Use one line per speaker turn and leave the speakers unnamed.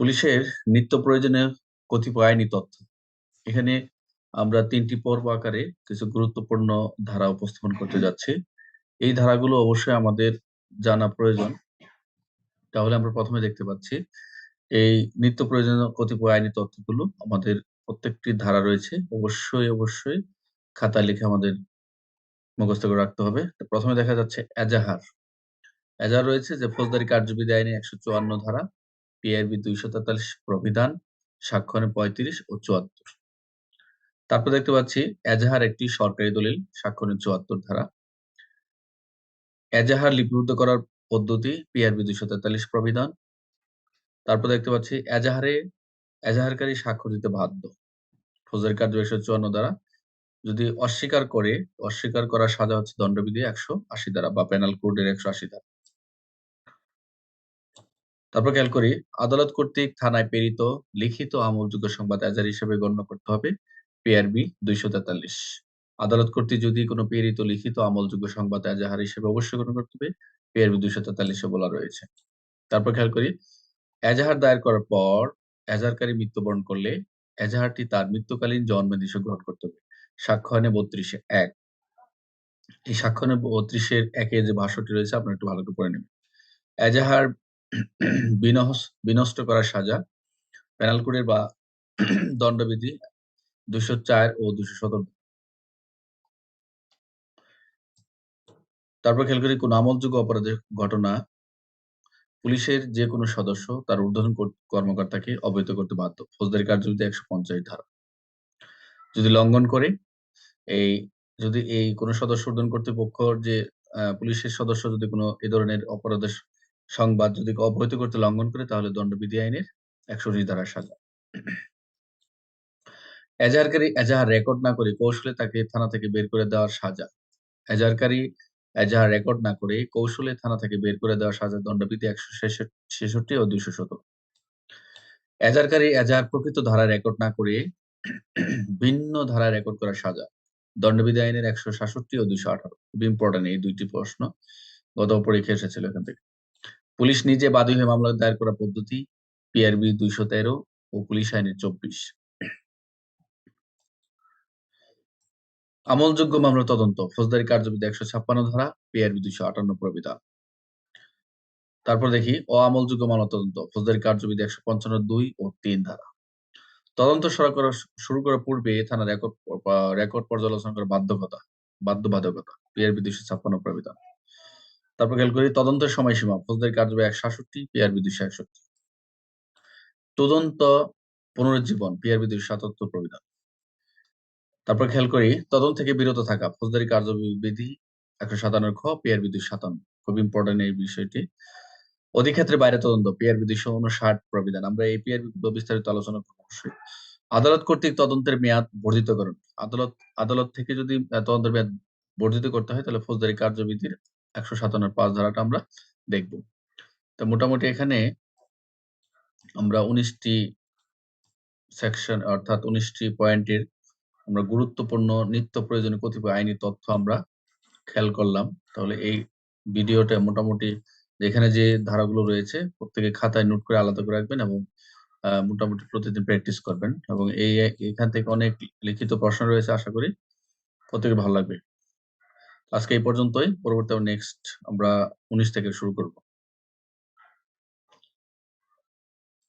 পুলিশের নিত্য প্রয়োজনীয় কতিপয় আইনি তথ্য। এখানে আমরা তিনটি পর্ব আকারে কিছু গুরুত্বপূর্ণ ধারা উপস্থাপন করতে যাচ্ছি। এই ধারাগুলো অবশ্যই আমাদের জানা প্রয়োজন। তাহলে আমরা প্রথমে দেখতে পাচ্ছি, এই নিত্য প্রয়োজনীয় কতিপয় আইনি তথ্যগুলো আমাদের প্রত্যেকটি ধারা রয়েছে। অবশ্যই অবশ্যই খাতা লিখে আমাদের মুখস্থ করে রাখতে হবে। প্রথমে দেখা যাচ্ছে এজাহার। এজাহার রয়েছে যে, ফৌজদারি কার্যবিধি আইনে একশো চুয়ান্ন ধারা পিআরবি দুইশো তেতাল্লিশ প্রবিধান স্বাক্ষরে পঁয়ত্রিশ ও চুয়াত্তর। তারপর দেখতে পাচ্ছি, এজাহার একটি সরকারি দলিল স্বাক্ষরে চুয়াত্তর ধারা। এজাহার লিপিবদ্ধ করার পদ্ধতি পিআরবি দুইশো তেতাল্লিশ প্রবিধান। তারপর দেখতে পাচ্ছি, এজাহারে, এজাহারকারী স্বাক্ষর দিতে বাধ্য। ফৌজদারি কার্য একশো চুয়ান্ন দ্বারা যদি অস্বীকার করে, অস্বীকার করার সাজা হচ্ছে দণ্ডবিধি একশো আশি দ্বারা বা পেনাল কোডের একশো আশি দ্বারা তারপর খেয়াল করি, আদালত কর্তৃক থানায় প্রেরিত লিখিত আমলযোগ্য সংবাদ এজার হিসেবে গণ্য করতে হবে পিআরবি দুইশো তেতাল্লিশ। আদালত কর্তৃক যদি কোনো প্রেরিত লিখিত আমলযোগ্য সংবাদ এজাহার হিসেবে অবশ্যই গণ্য করতে হবে, পিআরবি দুইশো তেতাল্লিশে বলা রয়েছে। তারপর খেয়াল করি এজাহার দায়ের করার পর এজাহারকারী মৃত্যুবরণ করলে এজাহারটি তার মৃত্যুকালীন জন্মে দিশে গ্রহণ করতে হবে। সাক্ষ্যয়নে বত্রিশে এক। এই সাক্ষ্যয়নে বত্রিশের একে যে ভাষ্যটি রয়েছে, আপনার একটু ভালো করে নেবেন। এজাহার বিনষ্ট করার সাজা পেনাল কোডের বা দণ্ডবিধি দুশো চার ও দুশো সতেরো। তারপর খেয়াল করি কোন আমলযোগ্য অপরাধের ঘটনা পুলিশের যে কোনো সদস্য তার ঊর্ধ্বতন কর্মকর্তাকে অবহিত করতে বাধ্য। ফৌজদারি কার্যবিধি একশো পঞ্চাশ ধারা। যদি লঙ্ঘন করে, এই যদি এই কোনো সদস্য ঊর্ধ্বতন কর্তৃপক্ষ যে পুলিশের সদস্য যদি কোনো এ ধরনের অপরাধের সংবাদ যদি অবহিত করতে লঙ্ঘন করে, তাহলে দণ্ডবিধি আইনের একশো উনিশ ধারার সাজা। এজাহারকারী এজাহার রেকর্ড না করে কৌশলে তাকে থানা থেকে বের করে দেওয়ার সাজা। এজাহারকারী এজাহার রেকর্ড না করে কৌশলে থানা থেকে বের করে দেওয়ার সাজা দণ্ডবিধি একশো ছেষট্টি ও দুইশো সতেরো। এজাহারকারী এজাহার প্রকৃত ধারা রেকর্ড না করে ভিন্ন ধারা রেকর্ড করার সাজা। দণ্ডবিধি আইনের একশো সাতষট্টি ও দুইশো আঠারো। খুব ইম্পর্টেন্ট এই দুইটি প্রশ্ন। গত পরীক্ষা এসেছিল এখান থেকে। পুলিশ নিজে বাদী হয়ে মামলা দায়ের করার পদ্ধতি পিআরবি দুইশো তেরো ও পুলিশ আইনের চব্বিশ। আমলযোগ্য মামলা তদন্ত। ফৌজদারি কার্যবিধি একশো ছাপ্পান্ন ধারা পিআরবি দুইশো আটান্ন প্রবিধান তারপর দেখি ও আমলযোগ্য মামলা তদন্ত। ফৌজদারি কার্যবিধি একশো পঞ্চান্ন দুই ও তিন ধারা। তদন্ত শুরু করার পূর্বে থানা রেকর্ড রেকর্ড পর্যালোচনা করার বাধ্যকতা, বাধ্যবাধকতা। পিআরবি দুইশো ছাপ্পান্ন প্রবিধান তারপর খেয়াল করি তদন্তের সময়সীমা। ফৌজদারি কার্যবাহী এক সাতষট্টি, পিআরবি দুইশো একষট্টি। তদন্ত পুনরুজ্জীবন পিআরবি দুইশো সাতাত্তর প্রবিধান। তারপর খেয়াল করি তদন্ত থেকে বিরত থাকা, ফৌজদারি কার্যবিধি একশো সাতান্ন খ, পিআরবি দুইশো সাতান্ন। খুব ইম্পর্টেন্ট এই বিষয়টি। অধিক্ষেত্রে বাইরে তদন্ত, পিআরবি দুইশো উনষাট প্রবিধান। আমরা এই পিআরবি বিস্তারিত আলোচনা করব অবশ্যই। আদালত কর্তৃক তদন্তের মেয়াদ বর্ধিত করুন। আদালত আদালত থেকে যদি তদন্তের মেয়াদ বর্ধিত করতে হয়, তাহলে ফৌজদারি কার্যবিধির একশো সাতান্ন পাঁচ ধারাটা আমরা দেখব। তো মোটামুটি এখানে আমরা উনিশটি সেকশন অর্থাৎ উনিশটি পয়েন্টের আমরা গুরুত্বপূর্ণ নিত্য প্রয়োজনীয় কতিপয় আইনি তথ্য আমরা খেয়াল করলাম। তাহলে এই ভিডিওটা মোটামুটি যেখানে যে ধারাগুলো রয়েছে প্রত্যেকে খাতায় নোট করে আলাদা করে রাখবেন এবং মোটামুটি প্রতিদিন প্র্যাকটিস করবেন এবং এই, এখান থেকে অনেক লিখিত প্রশ্ন রয়েছে আশা করি প্রত্যেকে ভালো লাগবে। আজকে এই পর্যন্তই। পরবর্তী নেক্সট আমরা উনিশ থেকে শুরু করব।